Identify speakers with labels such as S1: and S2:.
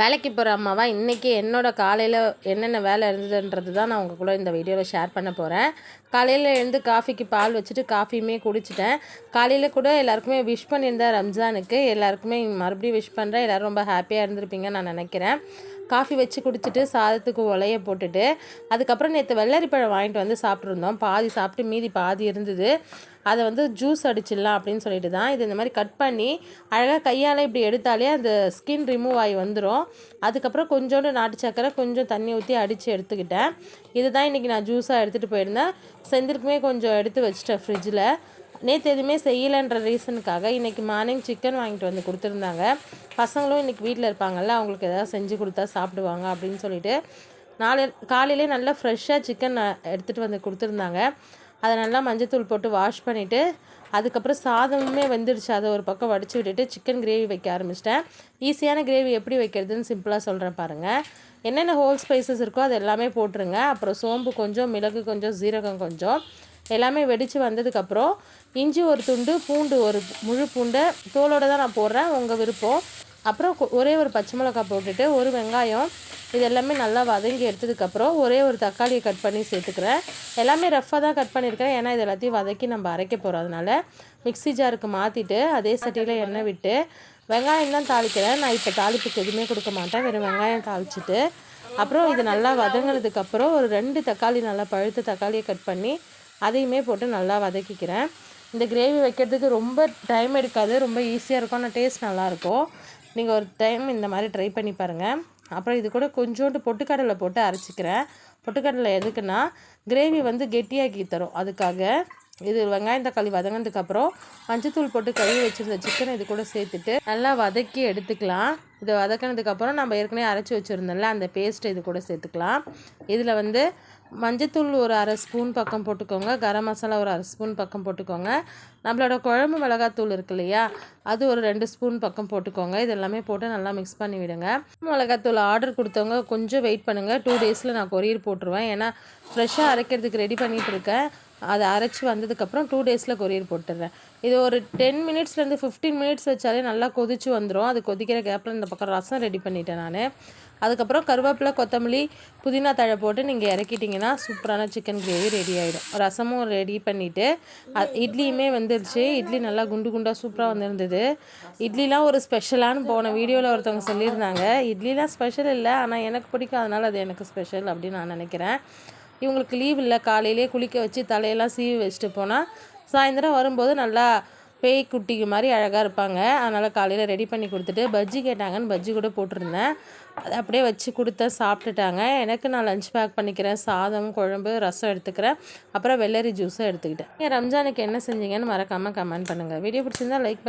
S1: வேலைக்கு போகிற அம்மாவா? இன்றைக்கி என்னோடய காலையில் என்னென்ன வேலை இருந்ததுன்றது தான் நான் உங்கள் கூட இந்த வீடியோவில் ஷேர் பண்ண போகிறேன் காலையில் எழுந்து காஃபிக்கு பால் வச்சுட்டு காஃபியுமே குடிச்சிட்டேன். காலையில் கூட எல்லாருக்குமே விஷ் பண்ணியிருந்தேன் ரம்ஜானுக்கு. எல்லாருக்குமே மறுபடியும் விஷ் பண்ணுறேன் எல்லோரும் ரொம்ப ஹாப்பியாக இருந்திருப்பீங்க நான் நினைக்கிறேன். காஃபி வச்சு குடிச்சிட்டு சாதத்துக்கு உலைய போட்டுட்டு அதுக்கப்புறம் நேற்று வெள்ளரி பழம் வாங்கிட்டு வந்து சாப்பிட்ருந்தோம் பாதி சாப்பிட்டு மீதி பாதி இருந்தது. அதை வந்து ஜூஸ் அடிச்சிடலாம் அப்படின்னு சொல்லிட்டு தான் இது இந்த மாதிரி கட் பண்ணி அழகாக கையால் இப்படி எடுத்தாலே அந்த ஸ்கின் ரிமூவ் ஆகி வந்துடும் அதுக்கப்புறம் கொஞ்சோண்டு நாட்டு சக்கரை கொஞ்சம் தண்ணி ஊற்றி அடித்து எடுத்துக்கிட்டேன். இதுதான் இன்றைக்கி நான் ஜூஸாக எடுத்துகிட்டு போயிருந்தேன். செந்திருக்குமே கொஞ்சம் எடுத்து வச்சிட்டேன் ஃப்ரிட்ஜில் நேற்று எதுவுமே செய்யலைன்ற ரீசனுக்காக இன்றைக்கி மார்னிங் சிக்கன் வாங்கிட்டு வந்து கொடுத்துருந்தாங்க. பசங்களும் இன்றைக்கி வீட்டில் இருப்பாங்கல்ல அவங்களுக்கு எதாவது செஞ்சு கொடுத்தா சாப்பிடுவாங்க அப்படின்னு சொல்லிட்டு நாளை காலையிலே நல்லா ஃப்ரெஷ்ஷாக சிக்கன் எடுத்துகிட்டு வந்து கொடுத்துருந்தாங்க. அதை நல்லா மஞ்சத்தூள் போட்டு வாஷ் பண்ணிவிட்டு அதுக்கப்புறம் சாதமுமே வெந்துடுச்சு. அதை ஒரு பக்கம் வடித்து விட்டுட்டு சிக்கன் கிரேவி வைக்க ஆரம்பிச்சிட்டேன். ஈஸியான கிரேவி எப்படி வைக்கிறதுன்னு சிம்பிளாக சொல்கிறேன் பாருங்கள் என்னென்ன ஹோல் ஸ்பைசஸ் இருக்கோ அது எல்லாமே போட்டுருங்க. அப்புறம் சோம்பு கொஞ்சம் மிளகு கொஞ்சம் சீரகம் கொஞ்சம் எல்லாமே வெடித்து வந்ததுக்கப்புறம் இஞ்சி ஒரு துண்டு பூண்டு ஒரு முழு பூண்டை. தோலோடு தான் நான் போடுறேன் உங்கள் விருப்பம். அப்புறம் ஒரே ஒரு பச்சை மிளகாய் போட்டுட்டு ஒரு வெங்காயம் இது எல்லாமே நல்லா வதங்கி எடுத்ததுக்கப்புறம் ஒரே ஒரு தக்காளியை கட் பண்ணி சேர்த்துக்கிறேன். எல்லாமே ரஃப்பாக தான் கட் பண்ணியிருக்கேன் ஏன்னா இது எல்லாத்தையும் வதக்கி நம்ம அரைக்க போகிறோம் அதனால் மிக்ஸி ஜாருக்கு மாற்றிட்டு அதே சட்டியில் எண்ணெய் விட்டு வெங்காயம் தான் தாளிக்கிறேன். நான் இப்போ தாளிப்புக்கு எதுவுமே கொடுக்க மாட்டேன். வெறும் வெங்காயம் தாளிச்சிட்டு அப்புறம் இது நல்லா வதங்கினதுக்கப்புறம் ஒரு ரெண்டு தக்காளி நல்லா பழுத்த தக்காளியை கட் பண்ணி அதையுமே போட்டு நல்லா வதக்கிக்கிறேன். இந்த கிரேவி வைக்கிறதுக்கு ரொம்ப டைம் எடுக்காது. ரொம்ப ஈஸியாக இருக்கும். ஆனால் டேஸ்ட் நல்லாயிருக்கும் நீங்கள் ஒரு டைம் இந்த மாதிரி ட்ரை பண்ணி பாருங்கள் அப்புறம் இது கூட கொஞ்சோண்டு பொட்டுக்கடலை போட்டு அரைச்சிக்கிறேன். பொட்டுக்கடலை எதுக்குன்னா கிரேவி வந்து கெட்டியாக்கி தரும். அதுக்காக இது வெங்காயம் தக்காளி வதங்கினதுக்கப்புறம் மஞ்சத்தூள் போட்டு கழுவி வச்சுருந்த சிக்கனை இது கூட சேர்த்துட்டு நல்லா வதக்கி எடுத்துக்கலாம். இதை வதக்கினதுக்கப்புறம் நம்ம ஏற்கனவே அரைச்சி வச்சுருந்தோம்ல அந்த பேஸ்ட்டை இது கூட சேர்த்துக்கலாம். இதில் வந்து மஞ்சத்தூள் ஒரு அரை ஸ்பூன் பக்கம் போட்டுக்கோங்க. கரம் மசாலா ஒரு அரை ஸ்பூன் பக்கம் போட்டுக்கோங்க. நம்மளோட குழம்பு மிளகாத்தூள் இருக்கு இல்லையா? அது ஒரு ரெண்டு ஸ்பூன் பக்கம் போட்டுக்கோங்க. இது எல்லாமே போட்டு நல்லா மிக்ஸ் பண்ணி விடுங்க. மிளகாத்தூள் ஆர்டர் கொடுத்தவங்க கொஞ்சம் வெயிட் பண்ணுங்கள் டூ டேஸில் நான் கொரியர் போட்டுருவேன். ஏன்னா ஃப்ரெஷ்ஷாக அரைக்கிறதுக்கு ரெடி பண்ணிகிட்டு இருக்கேன். அதை அரைச்சி வந்ததுக்கப்புறம் டூ டேஸில் கொரியர் போட்டுடுறேன். இது ஒரு டென் மினிட்ஸ்லேருந்து ஃபிஃப்டீன் மினிட்ஸ் வச்சாலே நல்லா கொதிச்சு வந்துடும் அது கொதிக்கிற கேப்பில் இந்த பக்கம் ரசம் ரெடி பண்ணிட்டேன் நான். அதுக்கப்புறம் கருவேப்பிலை கொத்தமல்லி புதினா தழை போட்டு நீங்கள் இறக்கிட்டிங்கன்னா சூப்பரான சிக்கன் கிரேவி ரெடி ஆகிடும் ரசமும் ரெடி பண்ணிவிட்டு இட்லியுமே வந்துருச்சு. இட்லி நல்லா குண்டு குண்டாக சூப்பராக வந்துருந்தது. இட்லிலாம் ஒரு ஸ்பெஷலானு போன வீடியோவில் ஒருத்தவங்க சொல்லியிருந்தாங்க. இட்லிலாம் ஸ்பெஷல் இல்லை ஆனால் எனக்கு பிடிக்கும். அதனால் அது எனக்கு ஸ்பெஷல் அப்படின்னு நான் நினைக்கிறேன். இவங்களுக்கு லீவ் இல்லை காலையிலே குளிக்க வச்சு தலையெல்லாம் சீவி வச்சுட்டு போனால் சாயந்தரம் வரும்போது நல்லா பேய் குட்டிக்கு மாதிரி அழகாக இருப்பாங்க. அதனால் காலையில் ரெடி பண்ணி கொடுத்துட்டு பஜ்ஜி கேட்டாங்கன்னு பஜ்ஜி கூட போட்டிருந்தேன். அதை அப்படியே வச்சு கொடுத்தேன் சாப்பிட்டுட்டாங்க. எனக்கு நான் லஞ்ச் பேக் பண்ணிக்கிறேன். சாதம் குழம்பு ரசம் எடுத்துக்கிறேன். அப்புறம் வெள்ளரி ஜூஸும் எடுத்துக்கிட்டேன். ரம்ஜானுக்கு என்ன செஞ்சீங்கன்னு மறக்காமல் கமெண்ட் பண்ணுங்கள் வீடியோ பிடிச்சிருந்தா லைக்